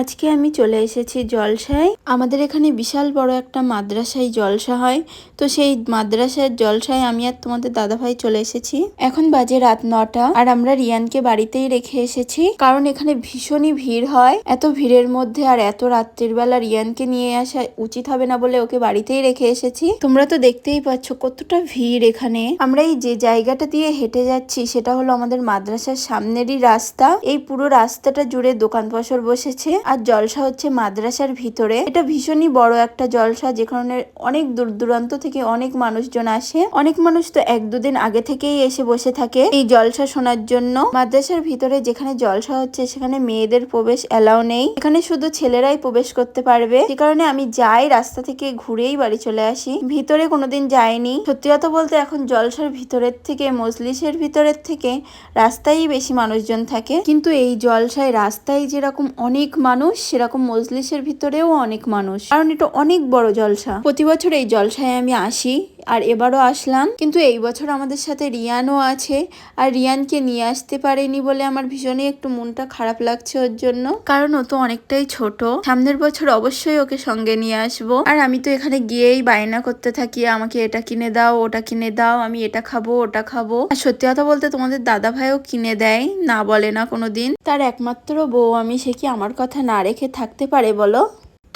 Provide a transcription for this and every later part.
আজকে আমি চলে এসেছি জলসায়। আমাদের এখানে বিশাল বড় একটা মাদ্রাসায় জলসা হয়। তো সেই মাদ্রাসার জলসায় আমি আর তোমাদের দাদাভাই চলে এসেছি। এখন বাজে রাত নটা আর আমরা রিয়ানকে বাড়িতেই রেখে এসেছি। কারণ এখানে ভীষণই ভিড় হয়। এত ভিড়ের মধ্যে আর এত রাত্রির বেলা রিয়ানকে নিয়ে আসা উচিত হবে না বলে ওকে বাড়িতেই রেখে এসেছি। তোমরা তো দেখতেই পাচ্ছ কতটা ভিড় এখানে। আমরা এই যে জায়গাটা দিয়ে হেঁটে যাচ্ছি সেটা হলো আমাদের মাদ্রাসার সামনেরই রাস্তা। এই পুরো রাস্তাটা জুড়ে দোকান পসর বসেছে। আর জলসা হচ্ছে মাদ্রাসার ভিতরে। এটা ভীষণই বড় একটা জলসা যেখানে অনেক দূর দূরান্ত থেকে অনেক মানুষজন আসে। অনেক মানুষ তো এক দুদিন আগে থেকেই এসে বসে থাকে এই জলসা শোনার জন্য। মাদ্রাসার ভিতরে যেখানে জলসা হচ্ছে, সেখানে মেয়েদের প্রবেশ এলাও নেই। এখানে শুধু ছেলেরাই প্রবেশ করতে পারবে। সে কারণে আমি যাই রাস্তা থেকে ঘুরেই বাড়ি চলে আসি। ভিতরে কোনোদিন যাইনি। সত্যি কথা বলতে এখন জলসার ভিতরের থেকে, মজলিসের ভিতরের থেকে রাস্তায় বেশি মানুষজন থাকে। কিন্তু এই জলসায় রাস্তায় যেরকম অনেক মানুষ সেরকম মজলিসের ভিতরেও অনেক মানুষ। কারণ এটা অনেক বড় জলসা। প্রতি বছর এই জলসায় আমি আসি। আর এবারও আসলাম। কিন্তু এই বছর আমাদের সাথে রিয়ানও আছে আর রিয়ানকে নিয়ে আসতে পারেনি বলে আমার ভীষণই একটু মনটা খারাপ লাগছে ওর জন্য। কারণ ও তো অনেকটাই ছোট। সামনের বছর অবশ্যই ওকে সঙ্গে নিয়ে আসব। আর আমি তো এখানে গিয়েই বায়না করতে থাকি, আমাকে এটা কিনে দাও, ওটা কিনে দাও, আমি এটা খাব, ওটা খাব। আর সত্যি কথা বলতে তোমাদের দাদা ভাইও কিনে দেয়, না বলে না কোনোদিন। তার একমাত্র বউ আমি, সে কি আমার কথা না রেখে থাকতে পারে বলো?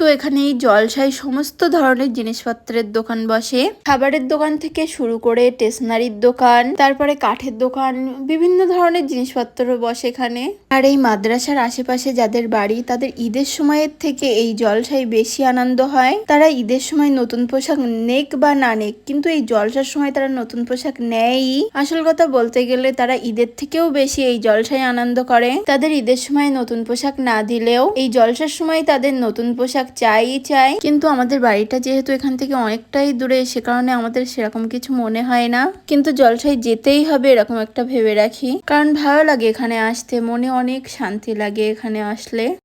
তো এখানে এই জলসায় সমস্ত ধরনের জিনিসপত্রের দোকান বসে। খাবারের দোকান থেকে শুরু করে স্টেশনারির দোকান, তারপরে কাঠের দোকান, বিভিন্ন ধরনের জিনিসপত্র বসে এখানে। আর এই মাদ্রাসার আশেপাশে যাদের বাড়ি, তাদের ঈদের সময়ের থেকে এই জলসায় বেশি আনন্দ হয়। তারা ঈদের সময় নতুন পোশাক নেক বা না নেক, কিন্তু এই জলসার সময় তারা নতুন পোশাক নেয়ই। আসল কথা বলতে গেলে তারা ঈদের থেকেও বেশি এই জলসায় আনন্দ করে। তাদের ঈদের সময় নতুন পোশাক না দিলেও এই জলসার সময় তাদের নতুন পোশাক চাই চাই। কিন্তু আমাদের বাড়িটা যেহেতু এখান থেকে অনেকটাই দূরে, সে কারণে আমাদের সেরকম কিছু মনে হয় না। কিন্তু জলসায় যেতেই হবে এরকম একটা ভেবে রাখি। কারণ ভালো লাগে এখানে আসতে, মনে অনেক শান্তি লাগে এখানে আসলে।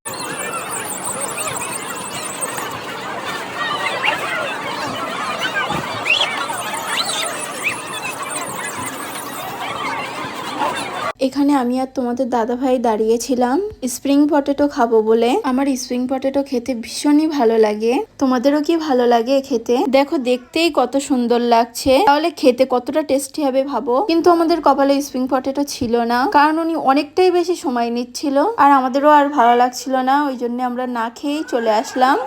এখানে আমি আর তোমাদের দাদা ভাই দাঁড়িয়েছিলাম। স্প্রিং পটেটো খাব বলে। আমার স্প্রিং পটেটো খেতে ভীষণই ভালো লাগে। তোমাদেরও কি ভালো লাগে খেতে? দেখো, দেখতেই কত সুন্দর লাগছে। তাহলে খেতে কতটা টেস্টি হবে ভাবো। কিন্তু আমাদের কপালে স্প্রিং পটেটো ছিল না। কারণ উনি অনেকটাই বেশি সময় নিচ্ছিল। আর আমাদেরও আর ভালো লাগছিল না। ওই জন্য আমরা না খেয়েই চলে আসলাম।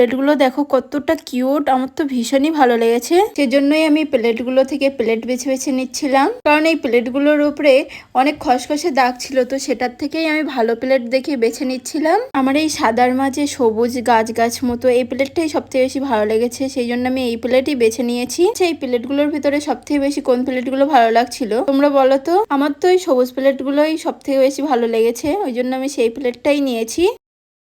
প্লেটগুলো দেখো কতটা কিউট, আমার তো ভীষণই ভালো লেগেছে। সেজন্যই আমি প্লেটগুলো থেকে প্লেট বেছে বেছে নিচ্ছিলাম। কারণ এই প্লেটগুলোর উপরে অনেক খসখসে দাগ ছিল, তো সেটার থেকেই আমি ভালো প্লেট দেখে বেছে নিচ্ছিলাম। আমার এই সাদার মাঝে সবুজ গাছ গাছ মতো এই প্লেটটাই সবথেকে বেশি ভালো লেগেছে সেই জন্য আমি এই প্লেটই বেছে নিয়েছি। সেই প্লেটগুলোর ভিতরে সবথেকে বেশি কোন প্লেটগুলো ভালো লাগছিল? তোমরা বলো তো। আমার তো এই সবুজ প্লেটগুলোই সবথেকে বেশি ভালো লেগেছে ওই জন্য আমি সেই প্লেটটাই নিয়েছি।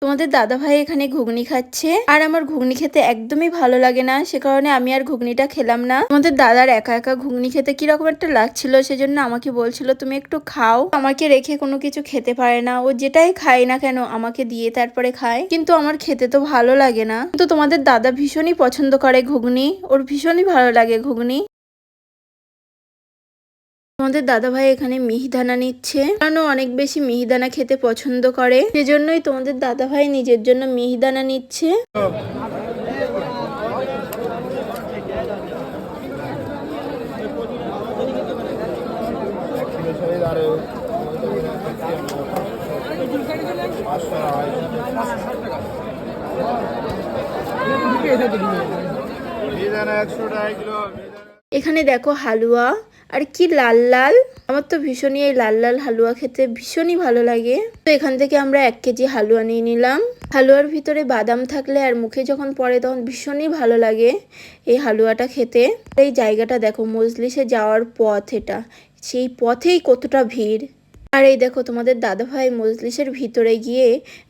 তোমাদের দাদা ভাই এখানে ঘুগনি খাচ্ছে। আর আমার ঘুগনি খেতে একদমই ভালো লাগে না, সে কারণে আমি আর ঘুগনিটা খেলাম না। তোমাদের দাদার একা একা ঘুগনি খেতে কীরকম একটা লাগছিল, সেজন্য আমাকে বলছিল, তুমি একটু খাও। আমাকে রেখে কোনো কিছু খেতে পারে না। ও যেটাই খায় না কেন, আমাকে দিয়ে তারপরে খায়। কিন্তু আমার খেতে তো ভালো লাগে না। কিন্তু তোমাদের দাদা ভীষণই পছন্দ করে ঘুগনি। ওর ভীষণই ভালো লাগে ঘুগনি। আমাদের দাদা ভাই এখানে মিহিদানা নিচ্ছে। কারণ অনেক বেশি মিহিদানা খেতে পছন্দ করে। সেজন্যই তোমাদের দাদা ভাই নিজের জন্য মিহিদানা নিচ্ছে। এখানে দেখো হালুয়া। আর কি লাল লাল? আমার তো ভীষণই এই লাল লাল হালুয়া খেতে ভীষণই ভালো লাগে। তো এখান থেকে আমরা এক কেজি হালুয়া নিয়ে নিলাম। হালুয়ার ভিতরে বাদাম থাকলে আর মুখে যখন পড়ে তখন ভীষণই ভালো লাগে এই হালুয়াটা খেতে। এই জায়গাটা দেখো, মজলিসে যাওয়ার পথ এটা। সেই পথেই কতটা ভিড়। আর এই দেখো তোমাদের দাদাভাই মজলিসের ভিতরে গিয়ে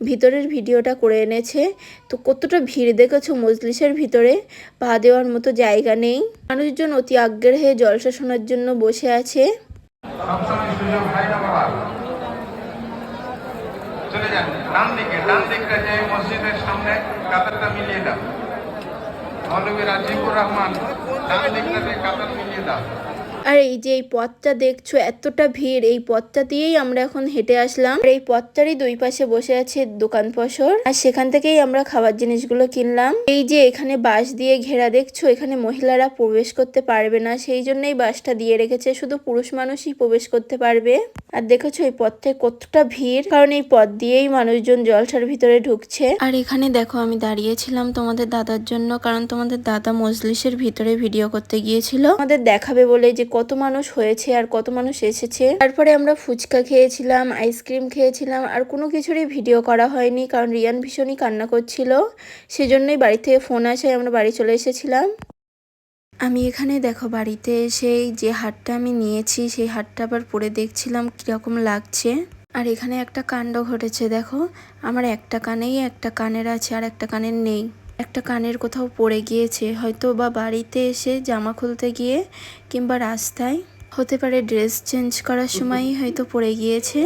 ভিতরের ভিডিওটা করে এনেছে। তো কতটা ভিড় দেখেছ মজলিসের ভিতরে? পা দেওয়ার মতো জায়গা নেই। মানুষজন অতি আগ্রহে জলসা শোনার জন্য বসে আছে। রহমান আর এই যে এই পথটা দেখছ, এতটা ভিড়, এই পথটা দিয়েই আমরা এখন হেঁটে আসলাম। আর এই পথটারই দুই পাশে বসে আছে দোকান পসর আর সেখান থেকেই আমরা খাবার জিনিসগুলো কিনলাম। এই যে এখানে বাঁশ দিয়ে ঘেরা, দেখছ? এখানে মহিলারা প্রবেশ করতে পারবে না। সেই জন্যই বাসটা দিয়ে রেখেছে। শুধু পুরুষ মানুষই প্রবেশ করতে পারবে। আর দেখেছ, এই পথটায় কতটা ভিড়। কারণ এই পথ দিয়েই মানুষজন জলসার ভিতরে ঢুকছে। আর এখানে দেখো, আমি দাঁড়িয়েছিলাম তোমাদের দাদার জন্য। কারণ তোমাদের দাদা মজলিসের ভিতরে ভিডিও করতে গিয়েছিল। আমাদের দেখাবে বলে যে কত মানুষ হয়েছে আর কত মানুষ এসেছে। তারপরে আমরা ফুচকা খেয়েছিলাম, আইসক্রিম খেয়েছিলাম, আর কোনো কিছুরই ভিডিও করা হয়নি কারণ রিয়ান ভীষণই কান্না করছিল। সেজন্যই বাড়ি থেকে ফোন আসায় আমরা বাড়ি চলে এসেছিলাম। আমি এখানে দেখো বাড়িতে এসে যে হাটটা আমি নিয়েছি, সেই হাটটা আবার পরে দেখছিলাম কীরকম লাগছে। আর এখানে একটা কাণ্ড ঘটেছে দেখো, আমার একটা কানেই একটা কানের আছে আর একটা কানের নেই। একটা কানের কোথাও পড়ে গিয়েছে, হয়তো বা বাড়িতে এসে জামা খুলতে গিয়ে কিংবা রাস্তায়। হতে পারে ড্রেস চেঞ্জ করার সময়ই হয়তো পড়ে গিয়েছে।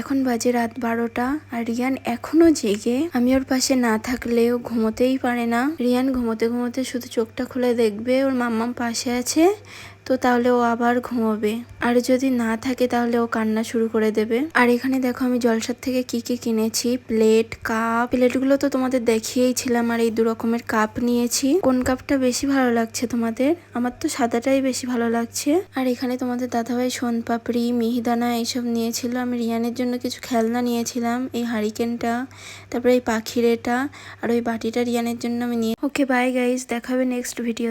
এখন বাজে রাত বারোটা আর রিয়ান এখনও জেগে। আমি ওর পাশে না থাকলেও ঘুমোতেই পারে না। রিয়ান ঘুমোতে ঘুমোতে শুধু চোখটা খুলে দেখবে ওর মাম্মাম পাশে আছে। তো তাহলে ও আবার ঘুমোবে। আর যদি না থাকে তাহলে ও কান্না শুরু করে দেবে। আর এখানে দেখো আমি জলসার থেকে কি কি কিনেছি? Plate, cup. প্লেটগুলো তো তোমাদের দেখিয়েইছিলাম আর এই দু রকমের কাপ নিয়েছি। কোন কাপটা বেশি ভালো লাগছে তোমাদের? আমার তো সাদাটাই বেশি ভালো লাগছে। আর এখানে তোমাদের দাদাভাই সোনপাপড়ি, মিহিদানা এইসব নিয়েছিল। আমি রিয়ানের জন্য কিছু খেলনা নিয়েছিলাম, এই হারিকেনটা, তারপরে এই পাখির এটা আর ওই বাটিটা রিয়ানের জন্য আমি নিয়ে ওকে বাই গাইস দেখাবে নেক্সট ভিডিও